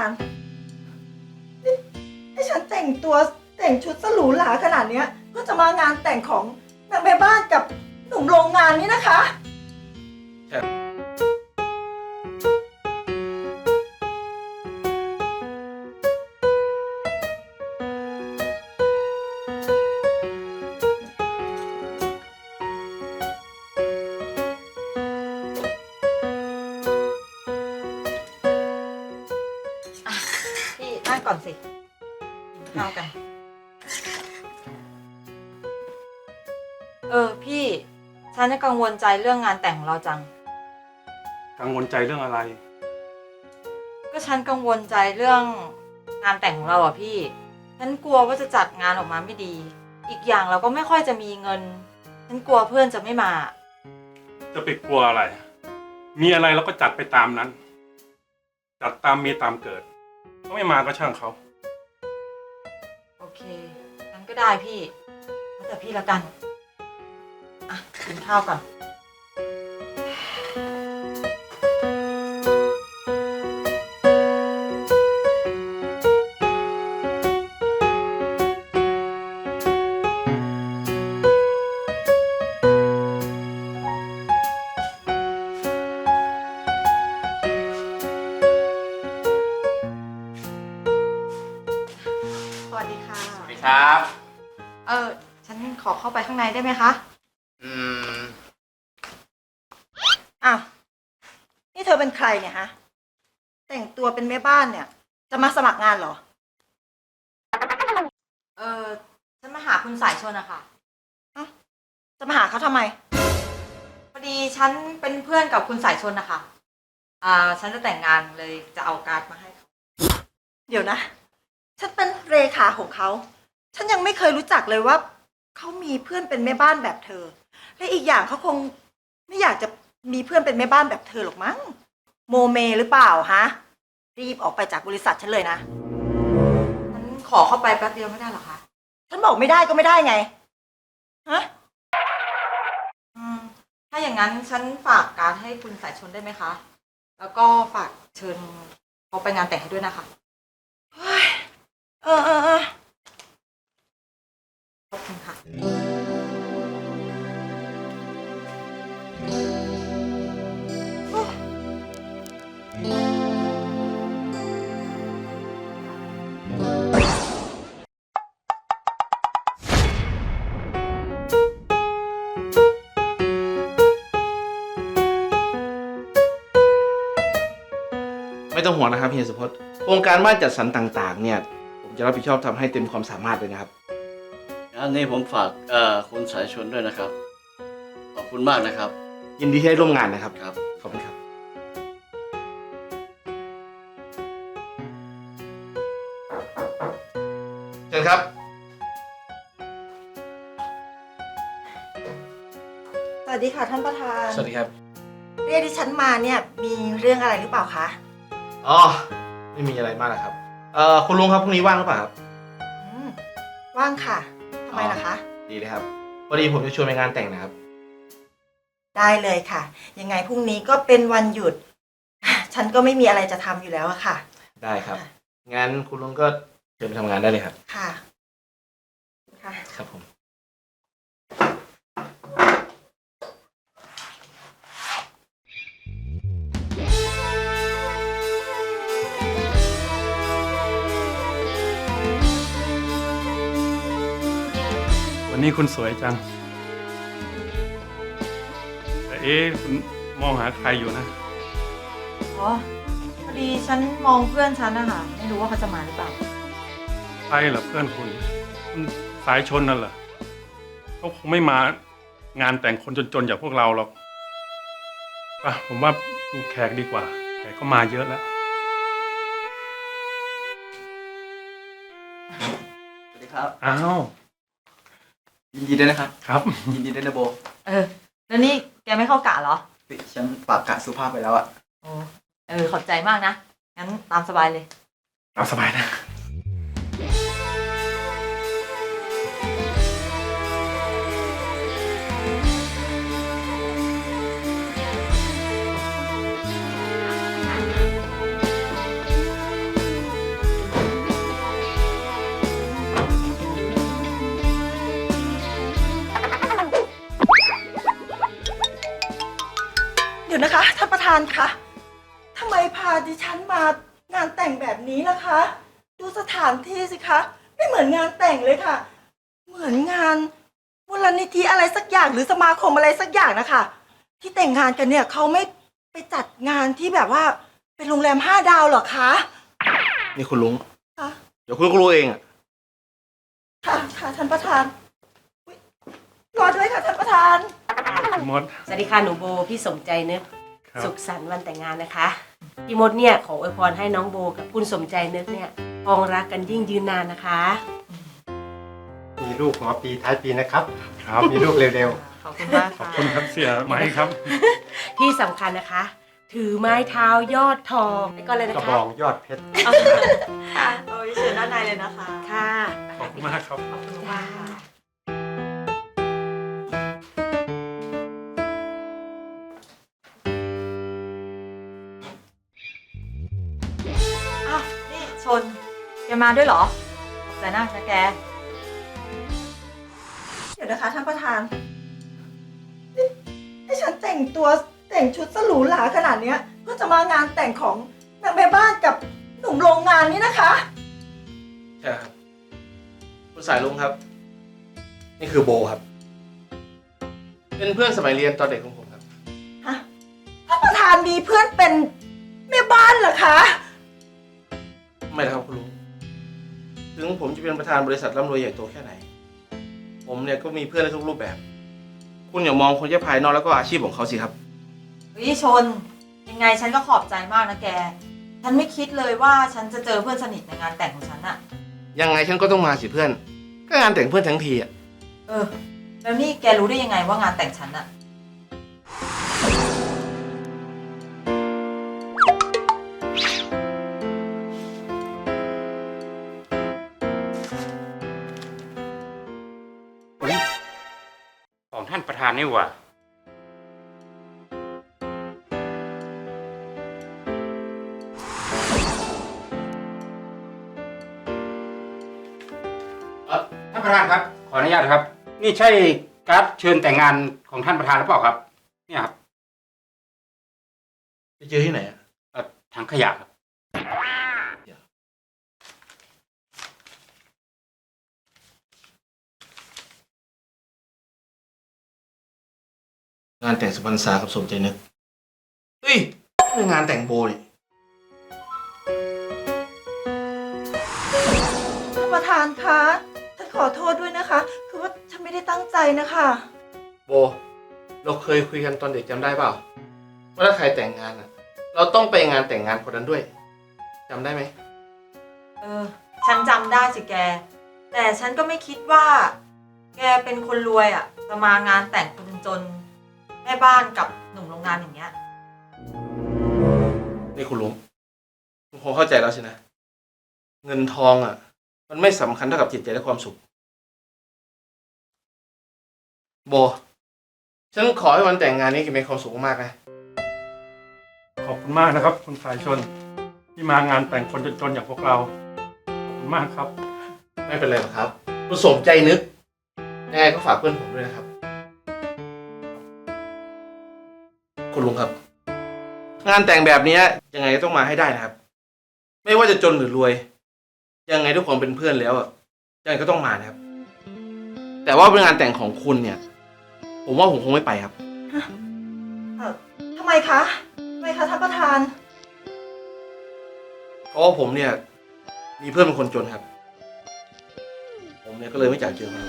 านนี่ให้ฉันแต่งตัวแต่งชุดสหรูหราขนาดเนี้ยก็จะมางานแต่งของนางแม่บ้านกับหนุ่มโรงงานนี่นะคะพี่นั่ง ก่อนสิกินข้าวกัน เออพี่ ฉันจะกังวลใจเรื่องงานแต่งของเราจัง กังวลใจเรื่องอะไร ก็ฉันกังวลใจเรื่องงานแต่งของเราอะพี่ ฉันกลัวว่าจะจัดงานออกมาไม่ดี อีกอย่างเราก็ไม่ค่อยจะมีเงิน ฉันกลัวเพื่อนจะไม่มา จะไปกลัวอะไร มีอะไรเราก็จัดไปตามนั้น จัดตามมีตามเกิดเขา ไม่มาก็ช่างเขาโอเคงั้นก็ได้พี่แล้วแต่พี่ละกัน อะกินข้าวก่อน วัสดีค่ะ สวัสดีครับ เออ ฉันขอเข้าไปข้างในได้ไหมคะ อืม อ้าว นี่เธอเป็นใครเนี่ยฮะ แต่งตัวเป็นแม่บ้านเนี่ย จะมาสมัครงานเหรอ เออ ฉันมาหาคุณสายชนอะค่ะ จะมาหาเขาทำไม พอดีฉันเป็นเพื่อนกับคุณสายชนนะคะ อ่า ฉันจะแต่งงานเลยจะเอาการ์ดมาให้เขา เดี๋ยวนะ ฉันเป็นเลขาของเขา ฉันยังไม่เคยรู้จักเลยว่า เขามีเพื่อนเป็นแม่บ้านแบบเธอ และอีกอย่างเขาคงไม่อยากจะมีเพื่อนเป็นแม่บ้านแบบเธอหรอกมั้ง โมเมหรือเปล่าฮะ รีบออกไปจากบริษัทฉันเลยนะฉันขอเข้าไปแป๊บเดียวไม่ได้หรอคะ ฉันบอกไม่ได้ก็ไม่ได้ไง ฮะ อืม ถ้าอย่างนั้นฉันฝากการดให้คุณสายชนได้ไหมคะ แล้วก็ฝากเชิญเขาไปงานแต่งให้ด้วยนะคะ เออเออเออขอบคุณค่ะ ไม่ต้องห่วงนะครับเฮียสุพจน์โครงการบ้านจัดสรรต่าง ๆ เนี่ย จะรับผิดชอบทำให้เต็มความสามารถเลยนะครับ อันนี้ผมฝากเอ่อคุณสายชนด้วยนะครับ ขอบคุณมากนะครับ ยินดีที่ได้ร่วมงานนะครับครับ ขอบคุณครับเชิญครับ สวัสดีค่ะท่านประธาน สวัสดีครับ เรียกที่ฉันมาเนี่ยมีเรื่องอะไรหรือเปล่าคะ อ๋อ ไม่มีอะไรมากนะครับ เอ่อคุณลุงครับพรุ่งนี้ว่างหรือเปล่าครับอืมว่างค่ะทำไมล่ะคะ ดีเลยครับพอดีผมจะชวนไปงานแต่งนะครับ ได้เลยค่ะ ยังไงพรุ่งนี้ก็เป็นวันหยุด ฉันก็ไม่มีอะไรจะทำอยู่แล้วอะค่ะ ได้ครับ งั้นคุณลุงก็เชิญไปทำงานได้เลยครับ ค่ะค่ะ ครับผม นนี้คุณสวยจัง แต่เอ๊ะคุณมองหาใครอยู่นะ อ๋อพอดีฉันมองเพื่อนฉันนะคะไม่รู้ว่าเขาจะมาหรือเปล่า ใครเหรอเพื่อนคุณคุณสายชนนั่นเหรอเขาคงไม่มางานแต่งคนจนๆอย่างพวกเราหรอกป่ะผมว่าดูแขกดีกว่า แขกก็มาเยอะแล้ว สวัสดีครับ อ้าว ยินดีด้วยนะครับ ครับ ยินดีด้วยนะโบเออ แล้วนี่แกไม่เข้ากะเหรอเฮ้ยฉันปากกะสุภาพไปแล้วอะ โอ้เออ ขอบใจมากนะ งั้นตามสบายเลย เอาสบายนะานคะทำไมพาดิฉันมางานแต่งแบบนี้ล่ะคะ ดูสถานที่สิคะ ไม่เหมือนงานแต่งเลยค่ะ เหมือนงานมูลนิธิอะไรสักอย่างหรือสมาคมอะไรสักอย่างนะคะ ที่แต่งงานกันเนี่ยเขาไม่ไปจัดงานที่แบบว่าเป็นโรงแรมห้าดาวเหรอคะ นี่คุณลุง คะ เดี๋ยวคุณก็รู้เองอะค่ะค่ะท่านประธานอุ๊ยรอด้วยค่ะท่านประธาน พี่มด สวัสดีค่ะหนูโบพี่สมใจนึกครับ สุขสันต์วันแต่งงานนะคะพี่มดเนี่ยขออวยพรให้น้องโบกับคุณสมใจนึกเนี่ยครองรักกันยิ่งยืนนานนะคะ มีลูกหัวปีท้ายปีนะครับ ครับ มีลูกเร็วขอบคุณมากขอบค่ะคุณครับเสียไหมครับ ที่สำคัญนะคะ ถือไม้เท้ายอดทองไปก่อนเลยๆ นะกระบคะองยอดเพชร ค่ะโอ้ยเชิญด้านในเลยนะคะ ค่ะขอบคุณมากครับ ขอบคุณมากค่ะ มาด้วยเหรอขอบใจนะนะแก เดี๋ยวนะคะท่านประธานนี่ให้ฉันแต่งตัวแต่งชุดสหรูหราขนาดเนี้ยเพื่อจะมางานแต่งของนางแม่บ้านกับหนุ่มโรงงานนี่นะคะ ใช่ครับ คุณสายลุงครับ นี่คือโบครับ เป็นเพื่อนสมัยเรียนตอนเด็กของผมครับ ฮะท่านประธานมีเพื่อนเป็นแม่บ้านเหรอคะ ไม่นะครับคุณลุง ถึงผมจะเป็นประธานบริษัทร่ำรวยใหญ่โตแค่ไหน ผมเนี่ยก็มีเพื่อนในทุกรูปแบบ คุณอย่ามองคนแค่ภายนอกแล้วก็อาชีพของเขาสิครับเฮ้ยชน ยังไงฉันก็ขอบใจมากนะแก ฉันไม่คิดเลยว่าฉันจะเจอเพื่อนสนิทในงานแต่งของฉันอะยังไงฉันก็ต้องมาสิเพื่อน ก็งานแต่งเพื่อนทั้งทีอะเออ แล้วนี่แกรู้ได้ยังไงว่างานแต่งฉันอะ ของท่านประธานนี่หว่า เอ่อท่านประธานครับ ขออนุญาตครับ นี่ใช่การ์ดเชิญแต่งงานของท่านประธานหรือเปล่าครับ เนี่ยครับ ไปเจอที่ไหนอะเอ่อถังขยะครับ งานแต่งสุพรรณษากับสมใจนึกเฮ้ยนี่มันงานแต่งโบนี่ท่านประธานคะฉันขอโทษด้วยนะคะ คือว่าฉันไม่ได้ตั้งใจนะคะ โบ เราเคยคุยกันตอนเด็กจำได้เปล่าว่าถ้าใครแต่งงานอะ เราต้องไปงานแต่งงานคนนั้นด้วยจำได้ไหม เออ ฉันจำได้สิแก แต่ฉันก็ไม่คิดว่า แกเป็นคนรวยอะจะมางานแต่งคนจน แม่บ้านกับหนุ่มโรงงานอย่างเงี้ย นี่คุณลุงคุณคงเข้าใจแล้วสินะ เงินทองอะ มันไม่สำคัญเท่ากับจิตใจและความสุข โบ ฉันขอให้วันแต่งงานนี้แกมีความสุขมากๆนะ ขอบคุณมากนะครับ คุณสายชน ที่มางานแต่งคนจนๆอย่างพวกเรา ขอบคุณมากครับ ไม่เป็นไรหรอกครับคุณสมใจนึกยังไงก็ฝากเพื่อนผมด้วยนะครับ คุณลุงครับ งานแต่งแบบเนี้ยยังไงก็ต้องมาให้ได้นะครับ ไม่ว่าจะจนหรือรวย ยังไงทุกคนเป็นเพื่อนแล้วอะยังไงก็ต้องมานะครับ แต่ว่าเป็นงานแต่งของคุณเนี่ย ผมว่าผมคงไม่ไปครับเอ่อทำไมคะทำไมคะท่านประธาน เพราะว่าผมเนี่ย มีเพื่อนเป็นคนจนครับ ผมเนี่ยก็เลยไม่อยากเจอมัน